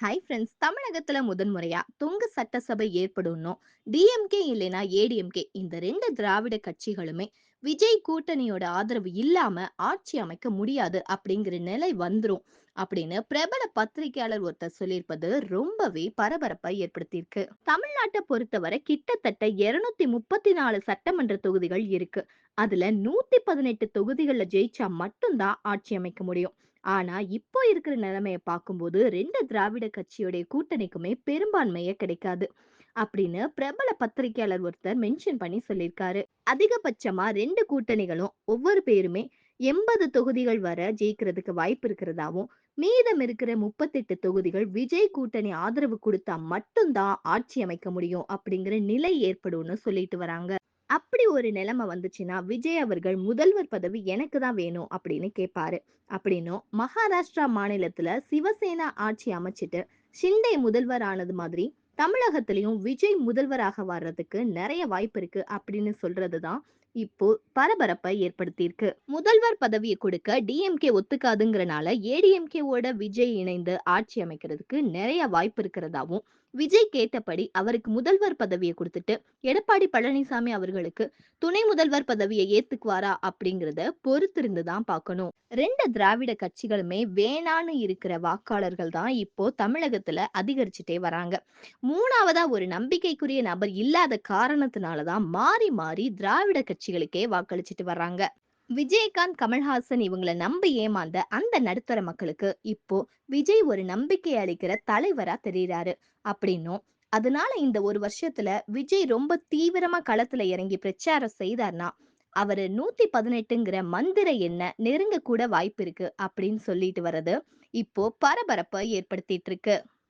Hi friends தமிழகத்துல முதன்முறையா தொங்கு சட்டசபை ஏற்படும் டிஎம்கே இல்லைனா ஏடிஎம்கே இந்த ரெண்டு திராவிட கட்சிகளுமே விஜய் கூட்டணியோட ஆதரவு இல்லாம ஆட்சி அமைக்க முடியாது அப்படிங்கிற நிலை வந்துரும். அப்படின்னு பிரபல பத்திரிகையாளர் ஒருத்தர் சொல்லியிருப்பது ரொம்பவே பரபரப்பை ஏற்படுத்தியிருக்கு. தமிழ்நாட்டை பொறுத்தவரை கிட்டத்தட்ட இருநூத்தி முப்பத்தி நாலு சட்டமன்ற தொகுதிகள் இருக்கு. அதுல நூத்தி பதினெட்டு தொகுதிகள்ல ஜெயிச்சா மட்டும்தான் ஆட்சி அமைக்க முடியும். ஆனா இப்போ இருக்கிற நிலைமைய பார்க்கும்போது ரெண்டு திராவிட கட்சியுடைய கூட்டணிக்குமே பெரும்பான்மையே கிடைக்காது. அப்படின்னு பிரபல பத்திரிகையாளர் ஒருத்தர் மென்ஷன் பண்ணி சொல்லியிருக்காரு. அதிகபட்சமா ரெண்டு கூட்டணிகளும் ஒவ்வொரு பேருமே எண்பது தொகுதிகள் வர ஜெயிக்கிறதுக்கு வாய்ப்பு இருக்கிறதாவும் மீதம் இருக்கிற முப்பத்தெட்டு தொகுதிகள் விஜய் கூட்டணி ஆதரவு கொடுத்தா மட்டும்தான் ஆட்சி அமைக்க முடியும் அப்படிங்கிற நிலை ஏற்படும்னு சொல்லிட்டு வராங்க. அப்படி ஒரு நிலைமை வந்துச்சுன்னா விஜய் அவர்கள் முதல்வர் பதவி எனக்கு தான் வேணும் அப்படின்னு கேட்பாரு. அப்படின்னும் மகாராஷ்டிரா மாநிலத்துல சிவசேனா ஆட்சி அமைச்சிட்டு ஷிண்டே முதல்வர் ஆனது மாதிரி தமிழகத்திலையும் விஜய் முதல்வராக வர்றதுக்கு நிறைய வாய்ப்பு இருக்கு அப்படின்னு சொல்றதுதான் இப்போ பரபரப்பை ஏற்படுத்தியிருக்கு. முதல்வர் பதவியை கொடுக்க டிஎம்கே ஒத்துக்காதுங்கிறனால ஏடிஎம்கேவோட விஜய் இணைந்து ஆட்சி அமைக்கிறதுக்கு நிறைய வாய்ப்பு இருக்கிறதாவும் விஜய் கேட்டபடி அவருக்கு முதல்வர் பதவியை கொடுத்துட்டு எடப்பாடி பழனிசாமி அவர்களுக்கு துணை முதல்வர் பதவியை ஏத்துக்குவாரா அப்படிங்கறத பொறுத்திருந்து தான் பார்க்கணும். ரெண்டு திராவிட கட்சிகளுமே வேணான்னு இருக்கிற வாக்காளர்கள் தான் இப்போ தமிழகத்துல அதிகரிச்சுட்டே வராங்க. மூணாவதா ஒரு நம்பிக்கைக்குரிய நபர் இல்லாத காரணத்தினாலதான் மாறி மாறி திராவிட கட்சிகளுக்கே வாக்களிச்சுட்டு வர்றாங்க. விஜயகாந்த் கமல்ஹாசன் இவங்கள நம்பி ஏமாந்த அந்த நடுத்தர மக்களுக்கு இப்போ விஜய் ஒரு நம்பிக்கை அளிக்கிற தலைவரா தெரியறாரு. அப்படின்னும் அதனால இந்த ஒரு வருஷத்துல விஜய் ரொம்ப தீவிரமா களத்துல இறங்கி பிரச்சாரம் செய்தார்னா அவரு நூத்தி பதினெட்டுங்கிற மந்திர எண்ண நெருங்க கூட வாய்ப்பு இருக்கு அப்படின்னு சொல்லிட்டு வர்றது இப்போ பரபரப்பை ஏற்படுத்திட்டு இருக்கு.